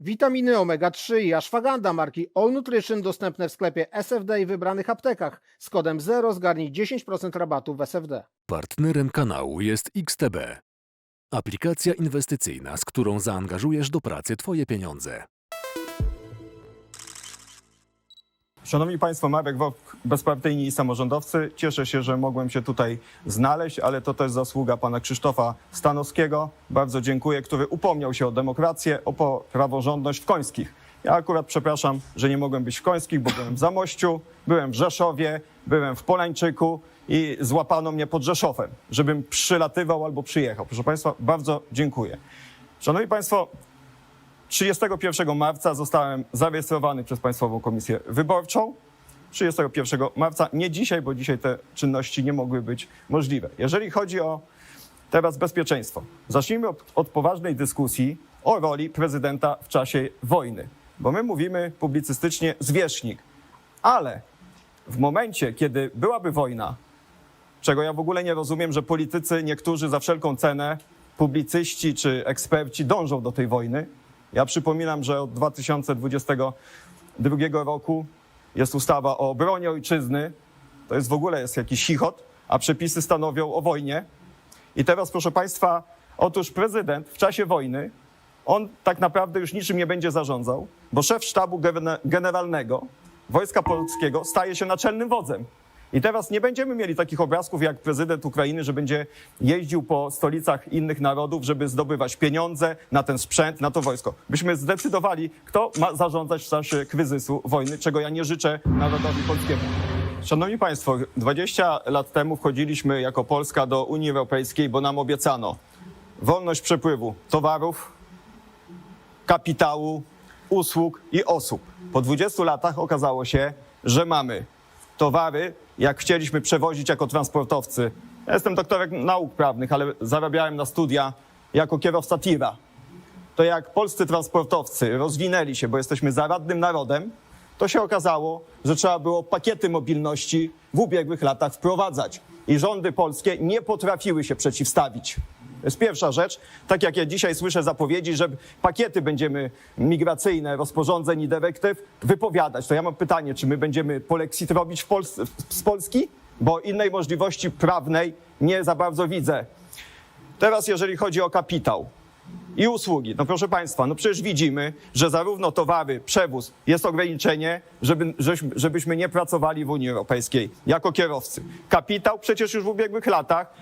Witaminy omega-3 i ashwagandha marki All Nutrition dostępne w sklepie SFD i wybranych aptekach. Z kodem 0 zgarnij 10% rabatu w SFD. Partnerem kanału jest XTB. Aplikacja inwestycyjna, z którą zaangażujesz do pracy Twoje pieniądze. Szanowni Państwo, Marek Wok, bezpartyjni i samorządowcy. Cieszę się, że mogłem się tutaj znaleźć, ale to też zasługa pana Krzysztofa Stanowskiego. Bardzo dziękuję, który upomniał się o demokrację, o praworządność w Końskich. Ja akurat przepraszam, że nie mogłem być w Końskich, bo byłem w Zamościu, byłem w Rzeszowie, byłem w Polańczyku i złapano mnie pod Rzeszowem, żebym przylatywał albo przyjechał. Proszę Państwa, bardzo dziękuję. Szanowni Państwo, 31 marca zostałem zarejestrowany przez Państwową Komisję Wyborczą. 31 marca, nie dzisiaj, bo dzisiaj te czynności nie mogły być możliwe. Jeżeli chodzi o teraz bezpieczeństwo, zacznijmy od, od poważnej dyskusji o roli prezydenta w czasie wojny, bo my mówimy publicystycznie zwierzchnik, ale w momencie, kiedy byłaby wojna, czego ja w ogóle nie rozumiem, że politycy niektórzy za wszelką cenę, publicyści czy eksperci dążą do tej wojny. Ja przypominam, że od 2022 roku jest ustawa o obronie ojczyzny. To jest w ogóle jest jakiś chichot, a przepisy stanowią o wojnie. I teraz, proszę Państwa, otóż prezydent w czasie wojny, on tak naprawdę już niczym nie będzie zarządzał, bo szef sztabu gene- generalnego Wojska Polskiego staje się naczelnym wodzem. I teraz nie będziemy mieli takich obrazków jak prezydent Ukrainy, że będzie jeździł po stolicach innych narodów, żeby zdobywać pieniądze na ten sprzęt, na to wojsko. Byśmy zdecydowali, kto ma zarządzać w czasie kryzysu wojny, czego ja nie życzę narodowi polskiemu. Szanowni Państwo, 20 lat temu wchodziliśmy jako Polska do Unii Europejskiej, bo nam obiecano wolność przepływu towarów, kapitału, usług i osób. Po 20 latach okazało się, że mamy towary, jak chcieliśmy przewozić jako transportowcy. Jestem doktorem nauk prawnych, ale zarabiałem na studia jako kierowca tira. To jak polscy transportowcy rozwinęli się, bo jesteśmy zaradnym narodem, to się okazało, że trzeba było pakiety mobilności w ubiegłych latach wprowadzać. I rządy polskie nie potrafiły się przeciwstawić. To jest pierwsza rzecz. Tak jak ja dzisiaj słyszę zapowiedzi, że pakiety będziemy migracyjne, rozporządzeń i dyrektyw wypowiadać, to ja mam pytanie, czy my będziemy polexit robić w Pols- z Polski? Bo innej możliwości prawnej nie za bardzo widzę. Teraz jeżeli chodzi o kapitał i usługi, no proszę Państwa, no przecież widzimy, że zarówno towary, przewóz jest ograniczenie, żeby, żebyśmy nie pracowali w Unii Europejskiej jako kierowcy. Kapitał przecież już w ubiegłych latach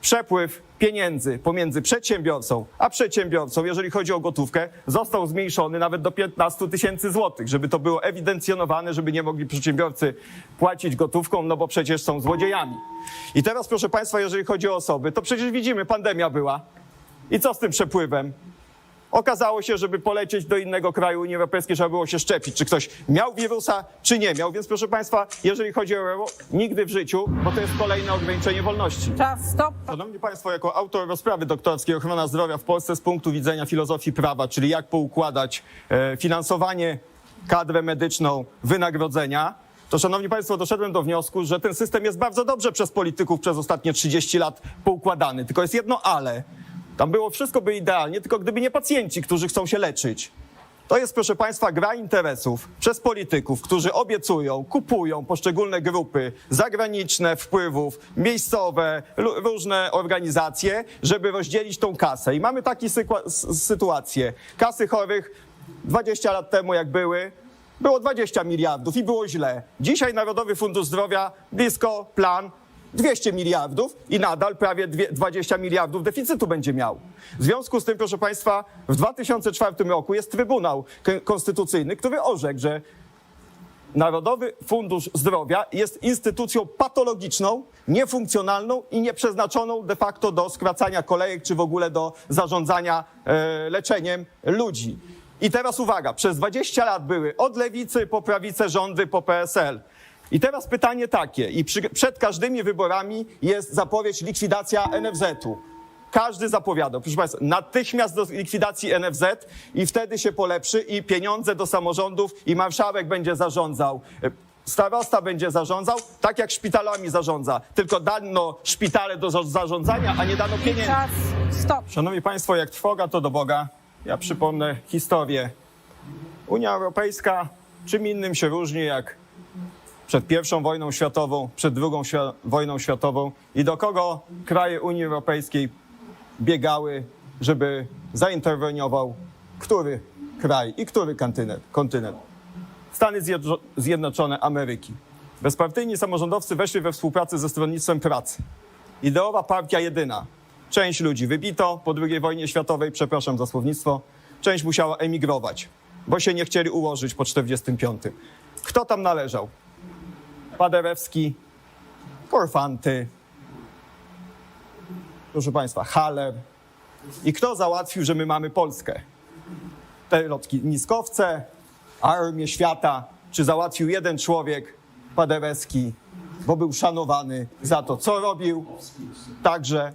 przepływ pieniędzy pomiędzy przedsiębiorcą a przedsiębiorcą, jeżeli chodzi o gotówkę, został zmniejszony nawet do 15 tysięcy złotych, żeby to było ewidencjonowane, żeby nie mogli przedsiębiorcy płacić gotówką, no bo przecież są złodziejami. I teraz, proszę Państwa, jeżeli chodzi o osoby, to przecież widzimy, pandemia była. I co z tym przepływem? Okazało się, żeby polecieć do innego kraju Unii Europejskiej, trzeba było się szczepić, czy ktoś miał wirusa, czy nie miał. Więc proszę Państwa, jeżeli chodzi o euro, nigdy w życiu, bo to jest kolejne ograniczenie wolności. Czas, stop. Szanowni Państwo, jako autor rozprawy doktorskiej Ochrona zdrowia w Polsce z punktu widzenia filozofii prawa, czyli jak poukładać e, finansowanie, kadrę medyczną, wynagrodzenia, to Szanowni Państwo, doszedłem do wniosku, że ten system jest bardzo dobrze przez polityków przez ostatnie 30 lat poukładany. Tylko jest jedno ale. Tam było wszystko by idealnie, tylko gdyby nie pacjenci, którzy chcą się leczyć. To jest, proszę Państwa, gra interesów przez polityków, którzy obiecują, kupują poszczególne grupy zagraniczne, wpływów, miejscowe, różne organizacje, żeby rozdzielić tą kasę. I mamy taką sytuację. Kasy chorych 20 lat temu, jak były, było 20 miliardów i było źle. Dzisiaj Narodowy Fundusz Zdrowia blisko plan 200 miliardów i nadal prawie dwie- 20 miliardów deficytu będzie miał. W związku z tym, proszę Państwa, w 2004 roku jest Trybunał Konstytucyjny, który orzekł, że Narodowy Fundusz Zdrowia jest instytucją patologiczną, niefunkcjonalną i nieprzeznaczoną de facto do skracania kolejek czy w ogóle do zarządzania e, leczeniem ludzi. I teraz uwaga, przez 20 lat były od lewicy po prawicę rządy po PSL. I teraz pytanie takie, i przy, przed każdymi wyborami jest zapowiedź likwidacja NFZ-u. Każdy zapowiadał, proszę Państwa, natychmiast do likwidacji NFZ i wtedy się polepszy i pieniądze do samorządów i marszałek będzie zarządzał Starosta będzie zarządzał tak, jak szpitalami zarządza. Tylko dano szpitale do za- zarządzania, a nie dano pieniędzy. Czas. Stop. Szanowni Państwo, jak trwoga, to do Boga. Ja przypomnę historię. Unia Europejska czym innym się różni jak przed pierwszą wojną światową, przed świ- wojną światową i do kogo kraje Unii Europejskiej biegały, żeby zainterweniował który kraj i który kontynent. kontynent. Stany Zjedno- Zjednoczone Ameryki. Bezpartyjni samorządowcy weszli we współpracę ze Stronnictwem Pracy. Ideowa partia jedyna. Część ludzi wybito po II wojnie światowej, przepraszam za słownictwo, część musiała emigrować, bo się nie chcieli ułożyć po 45. Kto tam należał? Paderewski, Korfanty, proszę Państwa, Haller. I kto załatwił, że my mamy Polskę? Te lotki niskowce, armię świata, czy załatwił jeden człowiek, Paderewski, bo był szanowany za to, co robił, także,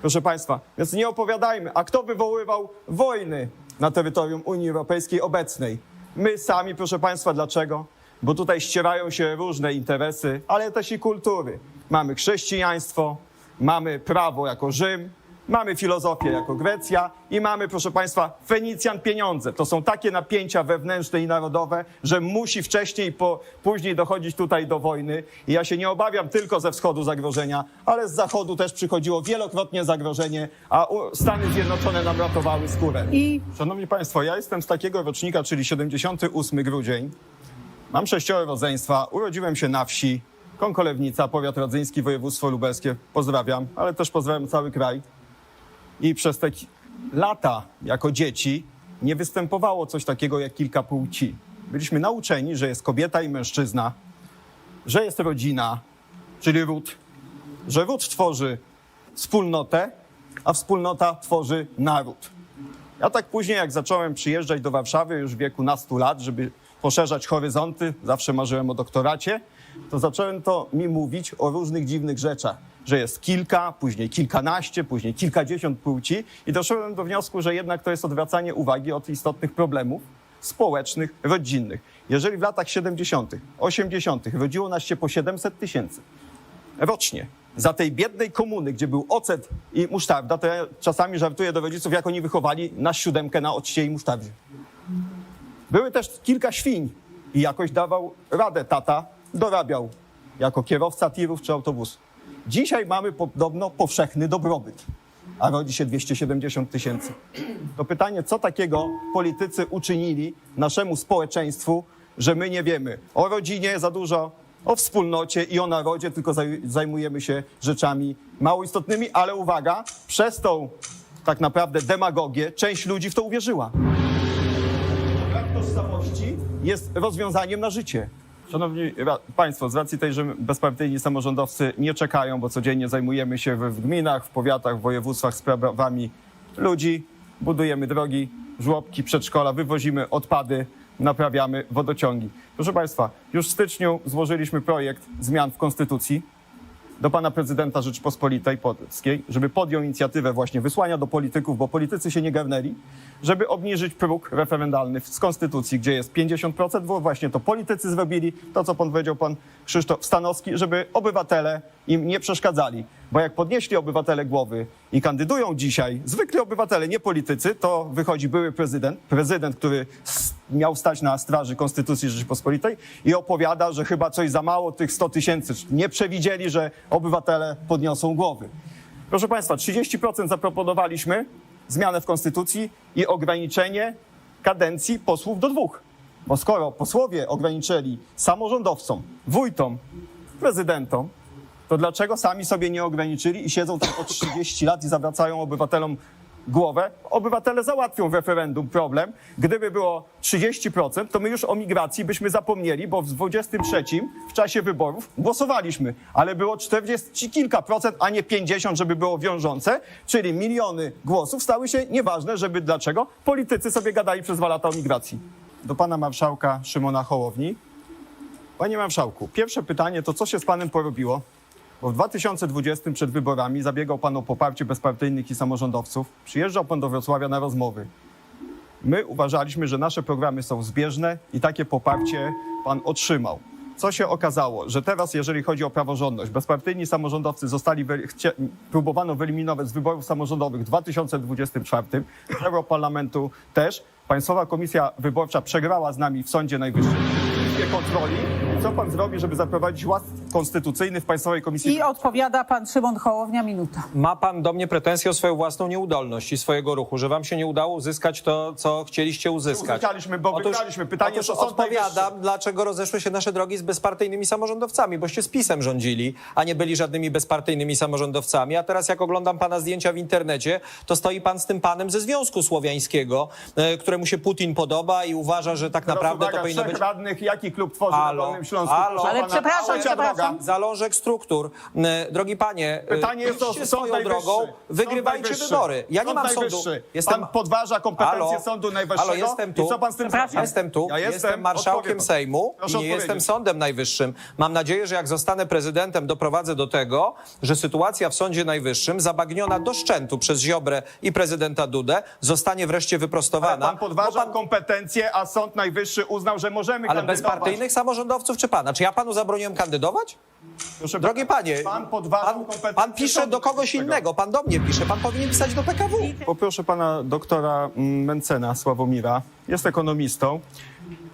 proszę Państwa, więc nie opowiadajmy. A kto wywoływał wojny na terytorium Unii Europejskiej obecnej? My sami, proszę Państwa, dlaczego? Bo tutaj ścierają się różne interesy, ale też i kultury. Mamy chrześcijaństwo, mamy prawo jako Rzym, mamy filozofię jako Grecja i mamy, proszę Państwa, Fenicjan pieniądze. To są takie napięcia wewnętrzne i narodowe, że musi wcześniej po, później dochodzić tutaj do wojny. I ja się nie obawiam tylko ze wschodu zagrożenia, ale z zachodu też przychodziło wielokrotnie zagrożenie, a Stany Zjednoczone nam ratowały skórę. I Szanowni Państwo, ja jestem z takiego rocznika, czyli 78 grudzień. Mam sześcioro rodzeństwa, urodziłem się na wsi, Konkolewnica, powiat radzyński, województwo lubelskie. Pozdrawiam, ale też pozdrawiam cały kraj. I przez te lata jako dzieci nie występowało coś takiego jak kilka płci. Byliśmy nauczeni, że jest kobieta i mężczyzna, że jest rodzina, czyli ród, że ród tworzy wspólnotę, a wspólnota tworzy naród. Ja tak później, jak zacząłem przyjeżdżać do Warszawy już w wieku nastu lat, żeby poszerzać horyzonty, zawsze marzyłem o doktoracie, to zacząłem to mi mówić o różnych dziwnych rzeczach, że jest kilka, później kilkanaście, później kilkadziesiąt płci i doszedłem do wniosku, że jednak to jest odwracanie uwagi od istotnych problemów społecznych, rodzinnych. Jeżeli w latach 70., 80. rodziło nas się po 700 tysięcy, rocznie. Za tej biednej komuny, gdzie był ocet i musztarda, to ja czasami żartuję do rodziców, jak oni wychowali na siódemkę na occie i musztardzie. Były też kilka świń i jakoś dawał radę tata, dorabiał jako kierowca tirów czy autobusu. Dzisiaj mamy podobno powszechny dobrobyt, a rodzi się 270 tysięcy. To pytanie, co takiego politycy uczynili naszemu społeczeństwu, że my nie wiemy o rodzinie za dużo, o wspólnocie i o narodzie, tylko zaj- zajmujemy się rzeczami mało istotnymi, ale uwaga, przez tą tak naprawdę demagogię część ludzi w to uwierzyła. Jest rozwiązaniem na życie. Szanowni Państwo, z racji tej, że bezpartyjni samorządowcy nie czekają, bo codziennie zajmujemy się w gminach, w powiatach, w województwach sprawami ludzi, budujemy drogi, żłobki, przedszkola, wywozimy odpady, naprawiamy wodociągi. Proszę Państwa, już w styczniu złożyliśmy projekt zmian w Konstytucji do pana prezydenta Rzeczypospolitej Polskiej, żeby podjął inicjatywę właśnie wysłania do polityków, bo politycy się nie garnęli, żeby obniżyć próg referendalny z konstytucji, gdzie jest 50%, bo właśnie to politycy zrobili, to co pan powiedział pan Krzysztof Stanowski, żeby obywatele im nie przeszkadzali. Bo jak podnieśli obywatele głowy i kandydują dzisiaj zwykli obywatele, nie politycy, to wychodzi były prezydent, prezydent, który miał stać na straży Konstytucji Rzeczypospolitej i opowiada, że chyba coś za mało tych 100 tysięcy. Nie przewidzieli, że obywatele podniosą głowy. Proszę Państwa, 30% zaproponowaliśmy zmianę w Konstytucji i ograniczenie kadencji posłów do dwóch. Bo skoro posłowie ograniczyli samorządowcom, wójtom, prezydentom, to dlaczego sami sobie nie ograniczyli i siedzą tam po 30 lat i zawracają obywatelom głowę? Obywatele załatwią w referendum problem. Gdyby było 30%, to my już o migracji byśmy zapomnieli, bo w 23 w czasie wyborów głosowaliśmy, ale było 40 kilka procent, a nie 50, żeby było wiążące, czyli miliony głosów stały się nieważne, żeby dlaczego politycy sobie gadali przez dwa lata o migracji. Do pana marszałka Szymona Hołowni. Panie marszałku, pierwsze pytanie to co się z panem porobiło? Bo w 2020 przed wyborami zabiegał pan o poparcie bezpartyjnych i samorządowców. Przyjeżdżał pan do Wrocławia na rozmowy. My uważaliśmy, że nasze programy są zbieżne i takie poparcie pan otrzymał. co się okazało, że teraz, jeżeli chodzi o praworządność, bezpartyjni samorządowcy zostali, próbowano wyeliminować z wyborów samorządowych w 2024, z Europarlamentu też. Państwowa Komisja Wyborcza przegrała z nami w Sądzie Najwyższym kontroli. Co pan zrobi, żeby zaprowadzić ład konstytucyjny w Państwowej Komisji I odpowiada pan Szymon Hołownia, minuta. Ma pan do mnie pretensje o swoją własną nieudolność i swojego ruchu, że wam się nie udało uzyskać to, co chcieliście uzyskać. Uzyskaliśmy, bo wygraliśmy. Pytanie, otóż odpowiadam, Najwyższy- dlaczego rozeszły się nasze drogi z bezpartyjnymi samorządowcami, boście z PiSem rządzili, a nie byli żadnymi bezpartyjnymi samorządowcami. A teraz jak oglądam pana zdjęcia w internecie, to stoi pan z tym panem ze Związku Słowiańskiego, e, któremu się Putin podoba i uważa, że tak Teraz naprawdę uwaga, to powinno być... radnych, klub tworzy Halo, na Dolnym Śląsku? halo. Proszę Ale pana, przepraszam, trzecia przepraszam. droga. Zalążek struktur. E, Drogi panie, e, Pytanie jest o idźcie Sąd swoją Najwyższy. drogą, Sąd wygrywajcie Najwyższy. wybory. Ja nie Sąd mam sądu. Najwyższy. Jestem Pan podważa kompetencje Halo? Sądu Najwyższego. Halo, jestem tu. I co pan z tym Przepraszam. zrobi? Jestem tu, Ja jestem, marszałkiem odpowiem. Sejmu Proszę i nie odpowiedzieć. jestem Sądem Najwyższym. Mam nadzieję, że jak zostanę prezydentem, doprowadzę do tego, że sytuacja w Sądzie Najwyższym, zabagniona do szczętu przez Ziobrę i prezydenta Dudę, zostanie wreszcie Ale wyprostowana. pan podważa Bo pan- kompetencje, a Sąd Najwyższy uznał, że możemy ale kandydować. Bezpartyjnych samorządowców czy pana? Czy ja panu zabroniłem kandydować? Proszę Drogie pana, panie, Pan pan, pan pisze do kogoś innego, pan do mnie pisze, pan powinien pisać do PKW. Poproszę pana doktora mm, Mencena Sławomira. Jest ekonomistą.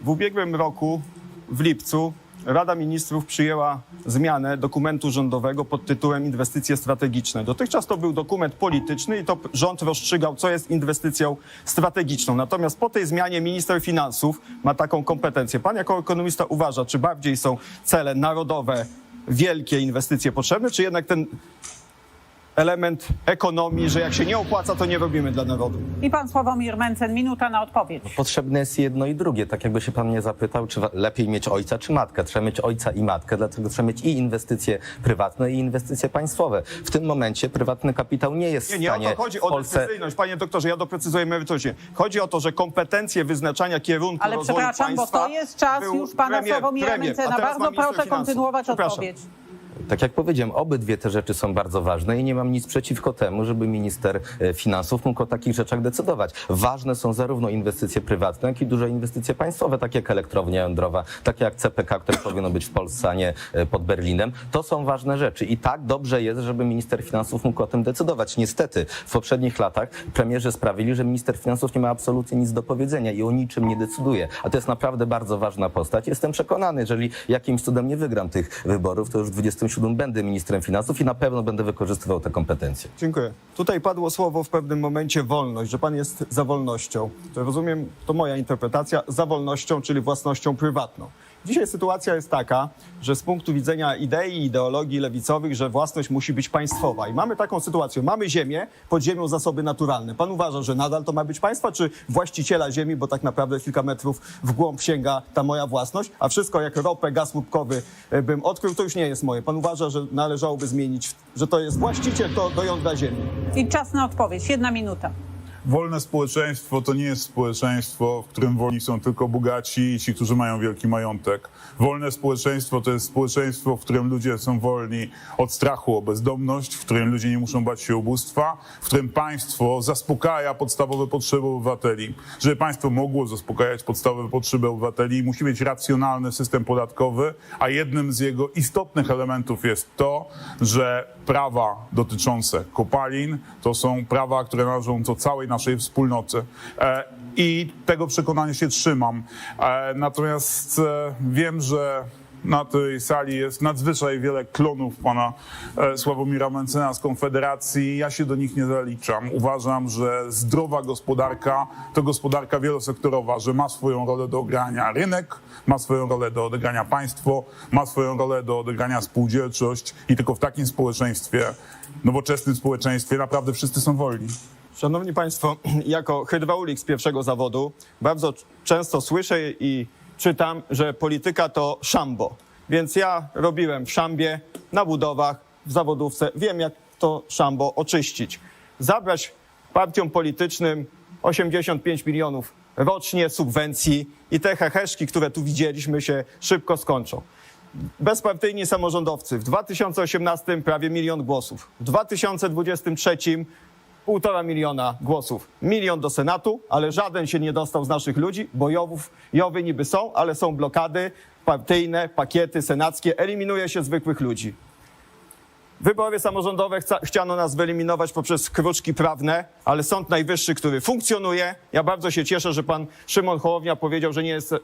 W ubiegłym roku, w lipcu, Rada Ministrów przyjęła zmianę dokumentu rządowego pod tytułem Inwestycje strategiczne. Dotychczas to był dokument polityczny i to rząd rozstrzygał, co jest inwestycją strategiczną. Natomiast po tej zmianie minister finansów ma taką kompetencję. Pan jako ekonomista uważa, czy bardziej są cele narodowe, wielkie inwestycje potrzebne, czy jednak ten element ekonomii, że jak się nie opłaca, to nie robimy dla narodu. I pan Sławomir Mencen, minuta na odpowiedź. Potrzebne jest jedno i drugie. Tak jakby się pan mnie zapytał, czy lepiej mieć ojca czy matkę. Trzeba mieć ojca i matkę, dlatego trzeba mieć i inwestycje prywatne, i inwestycje państwowe. W tym momencie prywatny kapitał nie jest Nie, w nie o stanie to chodzi, w o Polsce... decyzyjność. Panie doktorze, ja doprecyzuję merytorycznie. Chodzi o to, że kompetencje wyznaczania kierunku Ale rozwoju przepraszam, bo państwa to jest czas był już pana premier, Sławomira premier, a Mencena. teraz Bardzo minister proszę finansów. kontynuować Przepraszam. odpowiedź. Tak jak powiedziałem, obydwie te rzeczy są bardzo ważne i nie mam nic przeciwko temu, żeby minister e, finansów mógł o takich rzeczach decydować. Ważne są zarówno inwestycje prywatne, jak i duże inwestycje państwowe, takie jak elektrownia jądrowa, takie jak CPK, które powinno być w Polsce, a nie e, pod Berlinem. To są ważne rzeczy i tak dobrze jest, żeby minister finansów mógł o tym decydować. Niestety w poprzednich latach premierzy sprawili, że minister finansów nie ma absolutnie nic do powiedzenia i o niczym nie decyduje. A to jest naprawdę bardzo ważna postać. Jestem przekonany, jeżeli jakimś cudem nie wygram tych wyborów, to już w 27 będę ministrem finansów i na pewno będę wykorzystywał te kompetencje. Dziękuję. Tutaj padło słowo w pewnym momencie wolność, że pan jest za wolnością. To rozumiem, to moja interpretacja, za wolnością, czyli własnością prywatną. Dzisiaj sytuacja jest taka, że z punktu widzenia idei, ideologii lewicowych, że własność musi być państwowa. I mamy taką sytuację. Mamy ziemię, pod ziemią zasoby naturalne. Pan uważa, że nadal to ma być państwa, czy właściciela ziemi, bo tak naprawdę kilka metrów w głąb sięga ta moja własność, a wszystko jak ropę, gaz łupkowy e, bym odkrył, to już nie jest moje. Pan uważa, że należałoby zmienić, że to jest właściciel to do jądra ziemi. I czas na odpowiedź. Jedna minuta. Wolne społeczeństwo to nie jest społeczeństwo, w którym wolni są tylko bogaci i ci, którzy mają wielki majątek. Wolne społeczeństwo to jest społeczeństwo, w którym ludzie są wolni od strachu o bezdomność, w którym ludzie nie muszą bać się ubóstwa, w którym państwo zaspokaja podstawowe potrzeby obywateli. Żeby państwo mogło zaspokajać podstawowe potrzeby obywateli, musi mieć racjonalny system podatkowy, a jednym z jego istotnych elementów jest to, że prawa dotyczące kopalin to są prawa, które należą do całej naszej wspólnoty. E, I tego przekonania się trzymam. E, Natomiast e, wiem, że na tej sali jest nadzwyczaj wiele klonów pana Sławomira Mencena z Konfederacji. Ja się do nich nie zaliczam. Uważam, że zdrowa gospodarka to gospodarka wielosektorowa, że ma swoją rolę do odegrania rynek, ma swoją rolę do odegrania państwo, ma swoją rolę do odegrania spółdzielczość i tylko w takim społeczeństwie, nowoczesnym społeczeństwie naprawdę wszyscy są wolni. Szanowni Państwo, jako hydraulik z pierwszego zawodu bardzo często słyszę i czytam, że polityka to szambo. Więc ja robiłem w szambie, na budowach, w zawodówce. Wiem, jak to szambo oczyścić. Zabrać partiom politycznym 85 milionów rocznie subwencji i te heheszki, które tu widzieliśmy, się szybko skończą. Bezpartyjni samorządowcy w 2018 prawie milion głosów. W 2023 półtora miliona głosów. Milion do Senatu, ale żaden się nie dostał z naszych ludzi, bo Jowów, Jowy niby są, ale są blokady partyjne, pakiety senackie. Eliminuje się zwykłych ludzi. Wybory samorządowe chca, chciano nas wyeliminować poprzez kruczki prawne, ale Sąd Najwyższy, który funkcjonuje, ja bardzo się cieszę, że pan Szymon Hołownia powiedział, że nie jest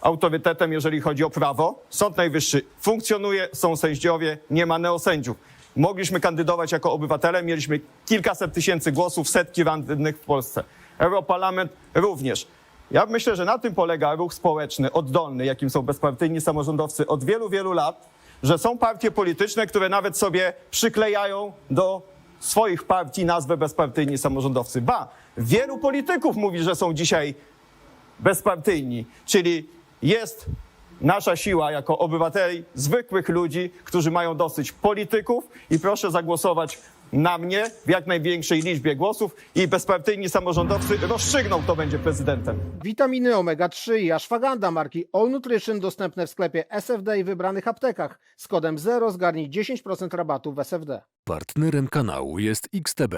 autorytetem, jeżeli chodzi o prawo. Sąd Najwyższy funkcjonuje, są sędziowie, nie ma neosędziów. Mogliśmy kandydować jako obywatele, mieliśmy kilkaset tysięcy głosów, setki radnych w Polsce. Europarlament również. Ja myślę, że na tym polega ruch społeczny, oddolny, jakim są bezpartyjni samorządowcy od wielu, wielu lat, że są partie polityczne, które nawet sobie przyklejają do swoich partii nazwę bezpartyjni samorządowcy. Ba, wielu polityków mówi, że są dzisiaj bezpartyjni, czyli jest nasza siła jako obywateli, zwykłych ludzi, którzy mają dosyć polityków i proszę zagłosować na mnie w jak największej liczbie głosów i bezpartyjni samorządowcy rozstrzygną, kto będzie prezydentem. Witaminy omega-3 i ashwagandha marki All Nutrition dostępne w sklepie SFD i wybranych aptekach. Z kodem 0 zgarnij 10% rabatu w SFD. Partnerem kanału jest XTB.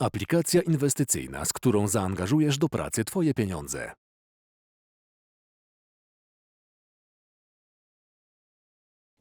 Aplikacja inwestycyjna, z którą zaangażujesz do pracy Twoje pieniądze.